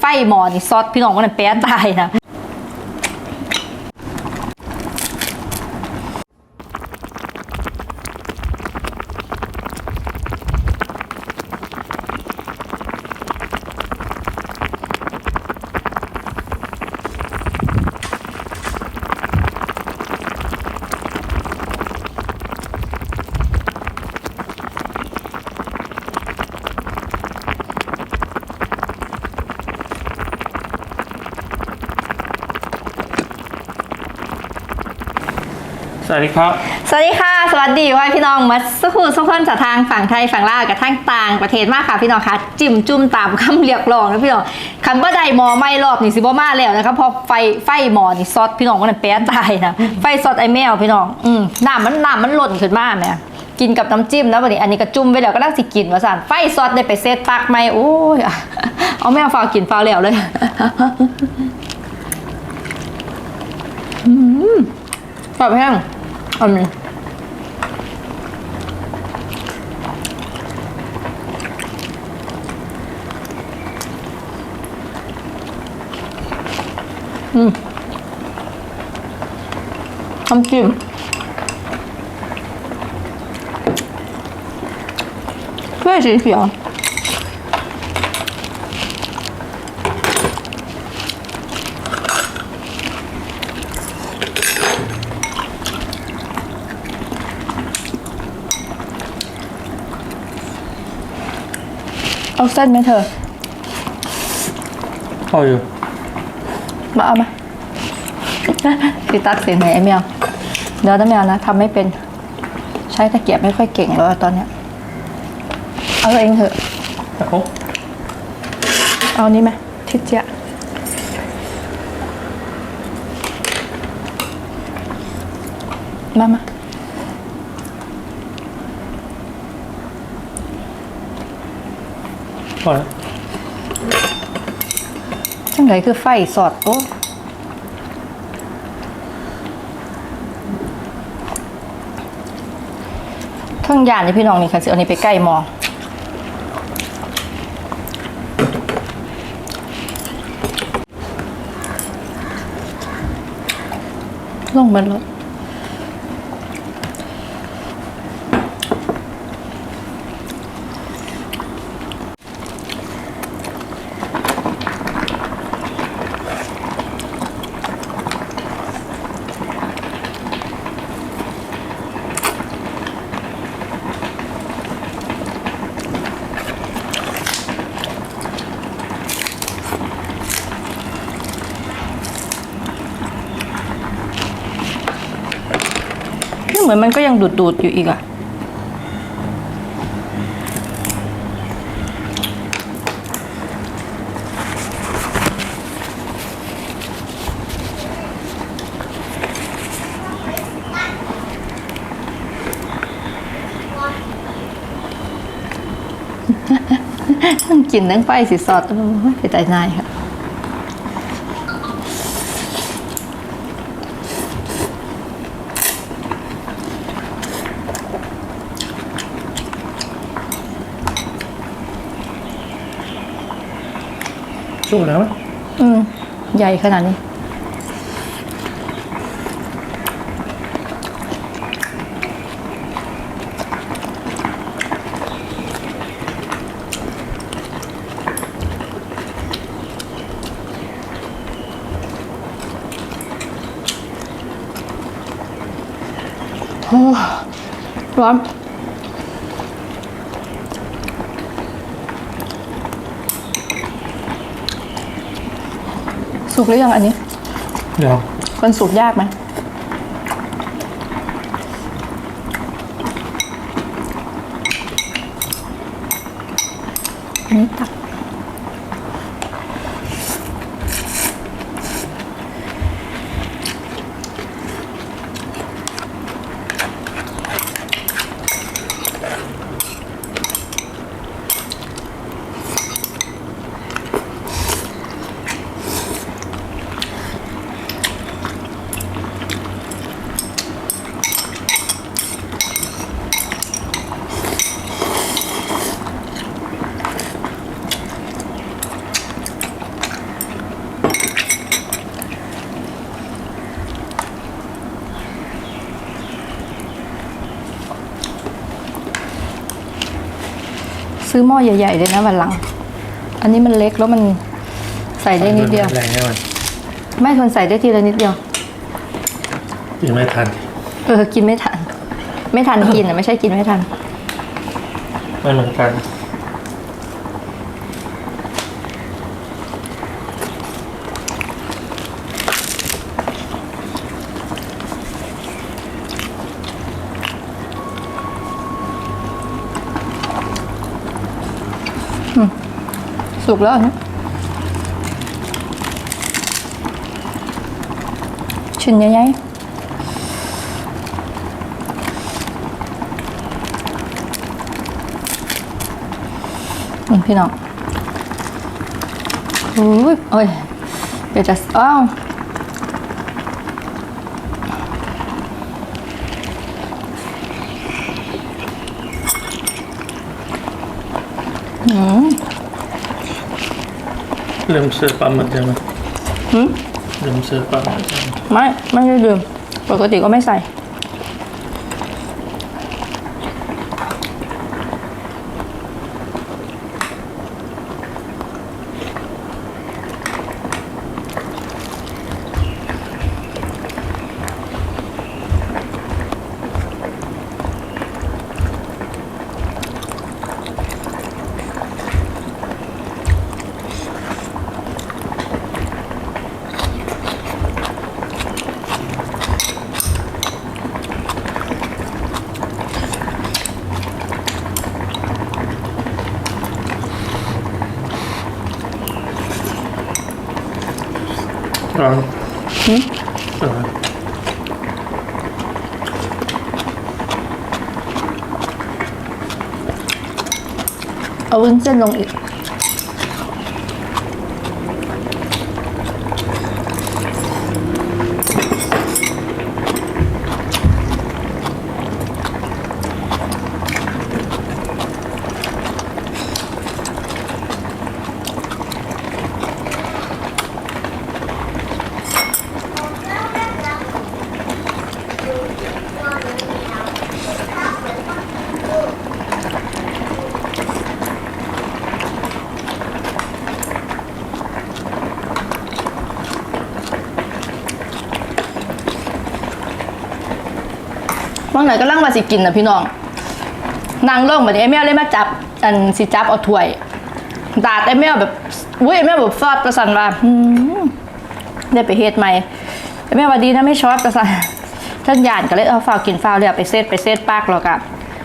ไฟหมอนี่ซอสพี่น้องมันนแป้ตายนะ สวัสดีครับ สวัสดีค่ะ สวัสดีว่าพี่น้องมาสักครู่สักคนจากทางฝั่งไทยฝั่งลาวกับทางต่างประเทศมากค่ะพี่น้องคะจิ้มจุ่มตามคำเรียกร้องนะพี่น้องคันบ่ได้หมอไม่รอบนี่สิบ่มาแล้วนะครับพอไฟไฟหมอนี่ซอสพี่น้องมันนแป๊ะตายนะไฟซอสไอแมวพี่น้องอืมน้ำมันน้ำมันหล่นขึ้นมาแม่กินกับน้ำจิ้มนะวันนี้อันนี้ก็จุ่มไปแล้วก็นั่งสิกินว่าสั่นไฟซอสได้ไปเซตปากไหมโอ้ยเอาแมวฟาวกินฟาวแล้วเลยอืมแบบแห้ง อันนี้น้ำจิ้มถ้วย เขียวเอาเส้นไหมเธอพออยู่มาเอามาพี่ตักเสียงไหนไอ้แมวเดี๋ยวนะแมวนะทำไม่เป็น ใช้ตะเกียบไม่ค่อยเก่งแล้วอะตอนเนี้ย เอาตัวเองเถอะตะคุกเอานี้ไหมทิศเจียมามา พอแล้วจังไรคือไฟสอดโอ้เครื่งยานนี่พี่น้องนี่ค่ะสิเอานี้ไปใกล้มอลงมันรถนี่ เหมือนมันก็ยังดูดดูดๆอยู่อีกอะทั้งกินทั้งไฟสิสอดโอ้ยไปตายนายค่ะ ชุ่มแล้วไหมอืม ใหญ่ขนาดนี้โอ้ร้อน สุกหรือยังอันนี้เดี๋ยวมันสุกยากไหมอันนี้ตัก ซื้อหม้อใหญ่ๆเลยนะวันหลัง อันนี้มันเล็กแล้วมันใส่ได้นิดเดียว แรงแน่มันไม่ทนใส่ได้ทีละนิดเดียว กินไม่ทัน เออ กินไม่ทัน ไม่ทันกินอะ ไม่ใช่กินไม่ทัน ไม่เหมือนกัน สุกแล้วนนี้ชิ้นใหญ่ๆนี่พี่น้องอุ้ยโอ้ยเดี๋ยวจะอ้าวอืม เริ่มเสิร์ฟปลาหมึกใช่ไหมหืมเริ่มเสิร์ฟปลาหมึกใช่ไหมไม่ ไม่ได้ดื่ม ปกติก็ไม่ใส่ ร้อนหืมร้อ อาวุ้นเส้นลงอีกบางไหนก็ล่างมาสิกินนะพี่น้อง นางล่องแบบนี้ไอ้แมวเลยมาจับ อันสิจับเอาถ้วยดาไอ้แมวแบบอุ้ยไอ้แมวแบบฟอดประสันว่าได้ไปเฮ็ดใหม่ไอ้แมวว่าดีนะไม่ชอบประสันท่านหยานก็เลยเอาฝาวกินฝ้าวเลยไปเซตไปเซตปากแล้วกับ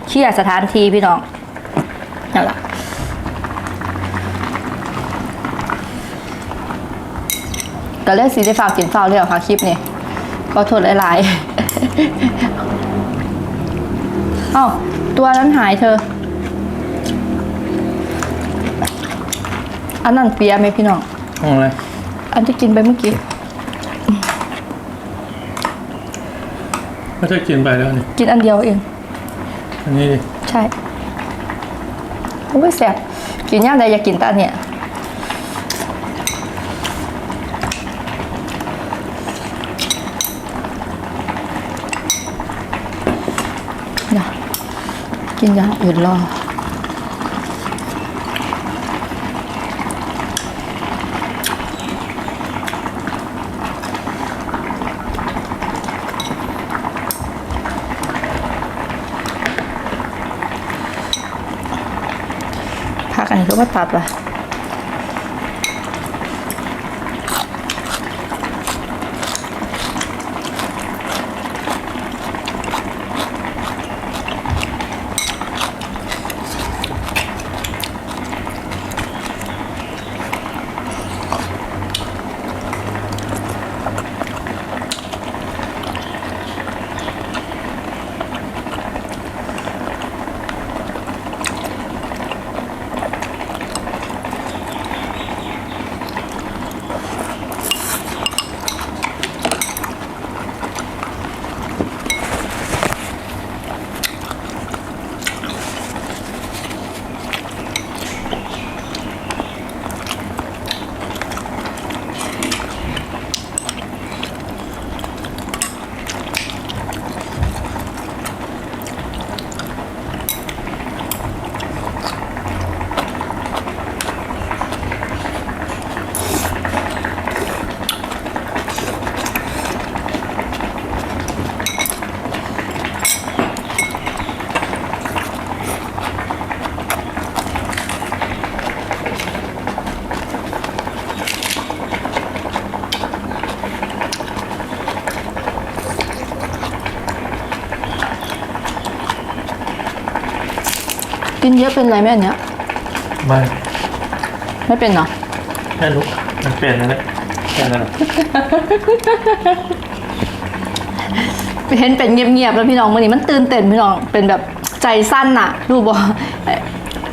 เคลียสถานที่พี่น้องนั่นแหละก็เลยสีได้ฝาวกินฝ้าวเลยค่ะคลิปนี้ก็โทษหลายๆ อ้าตัวนั้นหายเธอ อันนั้นเปียไหมพี่น้องห้องอะไรอันที่กินไปเมื่อกี้ ไม่ใช่กินไปแล้วนี่ กินอันเดียวเอง อันนี้ดิ ใช่โอ้ยแสบกินย่างใดอยากกินแตอันเนี่ยเดี๋ยว กินอย่างอื่นรอพักอันนี้ก็มาตัดว่ะ กินเยอะเป็นไรไหมอันเนี้ย ไม่ไม่เป็นเหรอไม่รู้มันเป็นนั่นแหละแค่นั้นแหละเห็นเป็นเงียบๆแล้วพี่น้องวันนี้มันตื่นเต้นพี่น้องเป็นแบบใจสั้นน่ะรู้บ่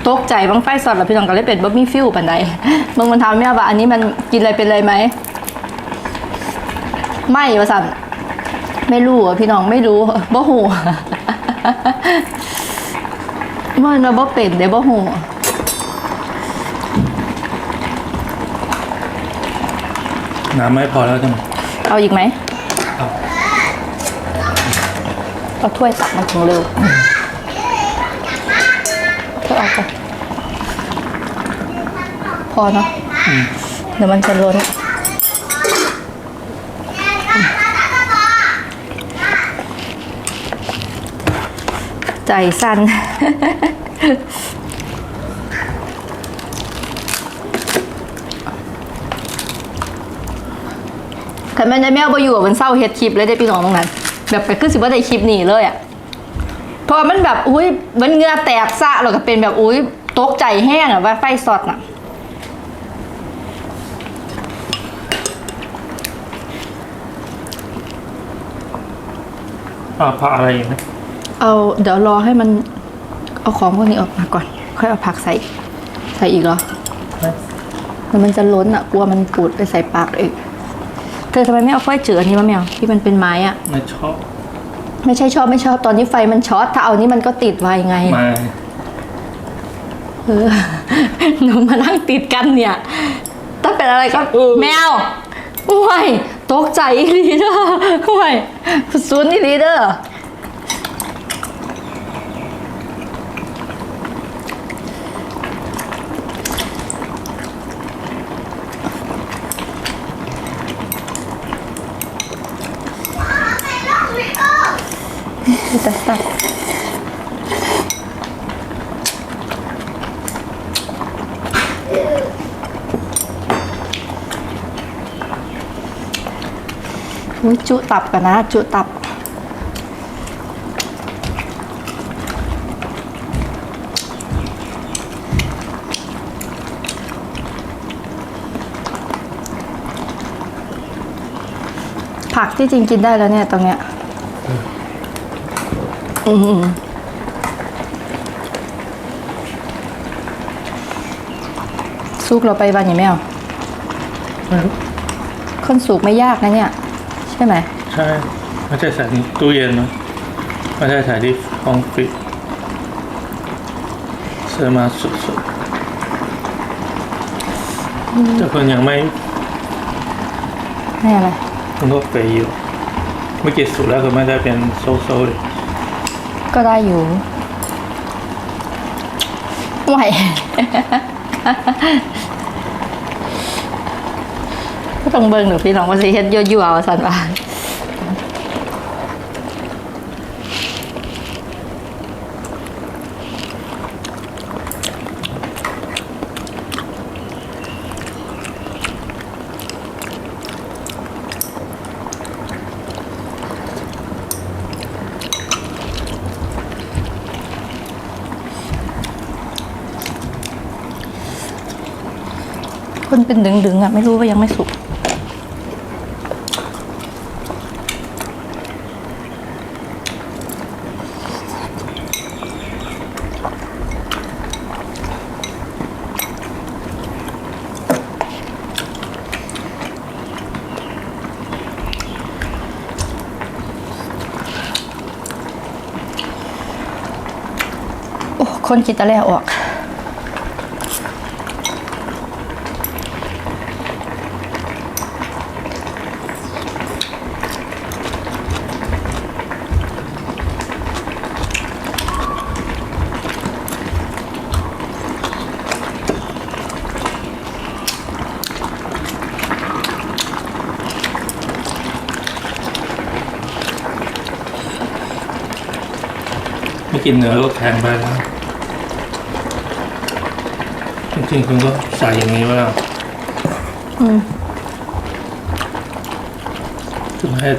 ตกใจบางไฟสดแล้วพี่น้องก็เลยเป็นบ่มีฟิลปานใดมึงมันถามแม่ว่าอันนี้มันกินอะไรเป็นอะไรไหมไม่ว่าสั่นไม่รู้อะพี่น้องไม่รู้บ่หู มันว่าบ่เป็นเด้บ่หูน้ำไม่พอแล้วใช่ไหมเอาอีกไหมเอาเอาถ้วยตักมันถึงเร็วถ้วยเอาไปพอเนาะอืมเดี๋ยวมันจะล้น ใจสั่นคันแม่นายแมวไปอยู่กับมันเศร้าเฮ็ดคลิปเลยได้พี่น้องตรงนั้น แบบไปขึ้นสิว่าได้คลิปนี้เลยอะเพอมันแบบอุ้ยมันเหงือแตกซะแล้วก็เป็นแบบอุ้ยตกใจแห้งอะว่าไฟสดน่ะเอาผักอะไรอีกไหม เอาเดี๋ยวรอให้มันเอาของพวกนี้ออกมาก่อน ค่อยเอาผักใส่ ใส่อีกเหรอไม่มันมันจะล้นอะกลัวมันปูดไปใส่ปากอีกเธอทำไมไม่เอาฝ้ายเจืออันนี้มาแมวที่มันเป็นไม้อะไม่ชอบ ไม่ใช่ชอบไม่ชอบตอนนี้ไฟมันช็อตถ้าเอานี้มันก็ติดไวไงไม่เออหนูมานั่งติดกันเนี่ยถ้าเป็นอะไรก็แมวโอ้ยตกใจอีหลีเดอร์โอ้ยซุนอีหลีเดอร์ แต่สัตว์อุ๊ยจุตับกันนะ จุตับผักที่จริงกินได้แล้วเนี่ยตรงเนี้ย อืมซุกเราไปบ้านยังไม่เอาไม่รู้คนสุกไม่ยากนะเนี่ย ใช่ไหม ใช่ไม่ใช่ใส่ในตู้เย็นนะไม่ใช่ใส่ที่ห้องฟิตซื้อมาสดๆแต่คนยังไม่ไม่อะไรมันก็เฟยอยู่เมื่อกี้สุดแล้วก็ไม่ได้เป็นโซโซเลย ก็ได้อยู่ไหวก็ต้องเบิ่งหนูพี่น้องว่าสิเฮ็ดยั่วๆเอาสันว่า เป็นดึงๆอะไม่รู้ว่ายังไม่สุกโอ้คนกินตะแล่ออก กินเนื้อก็แข็งไปแล้วจริงๆคุณก็ใส่อย่างนี้ว่าอืมถึงให้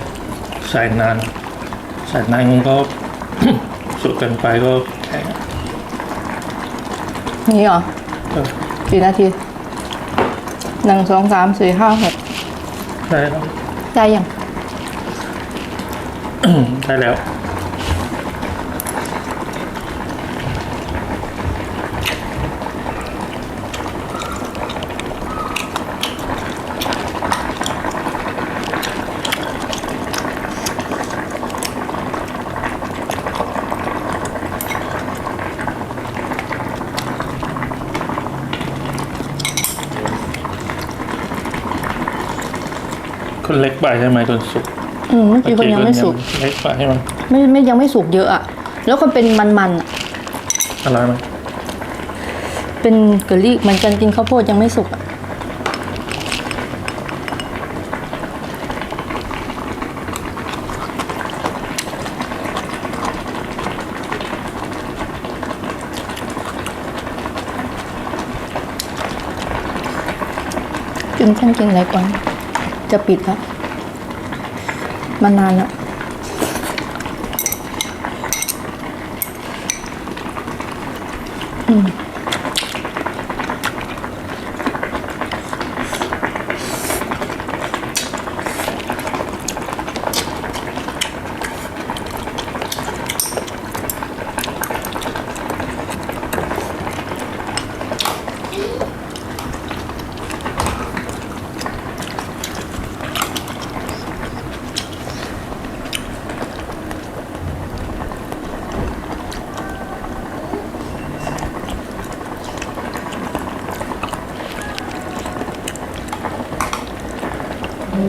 ใส่นาน ใส่นานมันก็ สุกเกินไปก็แข็งนี่เหรอเออกี่นาทีหนึ่งสองสามสี่ห้าหกได้แล้ว ได้ยัง ได้แล้ว คนเล็กไปใช่ไหมจนสุกอืมเมื่อกี้คนยังไม่สุกเล็กไปใช่ไหมไม่ไม่ยังไม่สุกเยอะอะแล้วก็เป็นมันๆอะอร่อยไหมเป็นเกอรี่เหมือนกันกินข้าวโพดยังไม่สุกอะกินฉันกินอะไรก่อน จะปิดแล้วมานานแล้ว เดี๋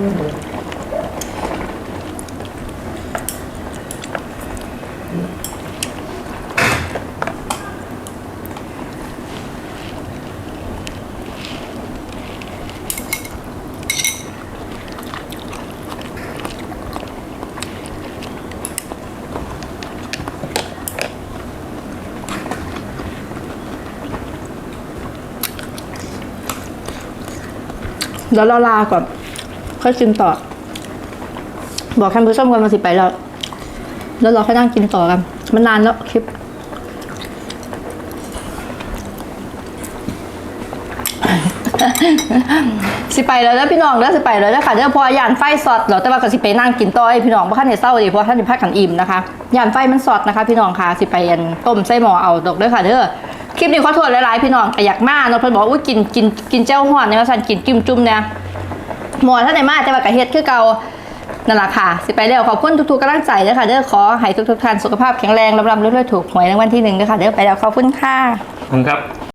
ยวเราลาก่อน ค่อยกินต่อ บอกท่านผู้ชมกันมาสิไปแล้ว แล้วเราค่อยนั่งกินต่อกัน มันนานแล้วคลิป สิไปแล้วแล้วพี่น้องแล้วสิไปแล้วแล้วค่ะเดี๋ยวพอยานไฟสอดเราแต่ว่าก็สิไปนั่งกินต่อให้พี่น้องเพราะท่านเห็นเศร้าดีเพราะท่านเห็นพักกันอิ่มนะคะยานไฟมันสอดนะคะ พี่น้องค่ะสิไปอันต้มไส้หมอเอาดอกด้อค่ะเด้อคลิปนี้ขอโทษหลายๆพี่น้องแต่อยากมาเนาะเพิ่นบอกว่าอุ้ยกินกินกินเจ้าห่อนเนี่ยสันกินจิ้มจุ่มเนี่ย หมอท่านไหนมาแต่ว่ากระเฮ็ดคือเก่านั่นแหละค่ะ สิไปแล้วขอบคุณทุกๆกำลังใจเด้อค่ะเด้อขอให้ทุกๆท่านสุขภาพแข็งแรงร่ำเรวยๆถูกหวยรางวัลที่หนึ่งเด้อค่ะเด้อไปแล้วขอบคุณค่ะขอบคุณครับ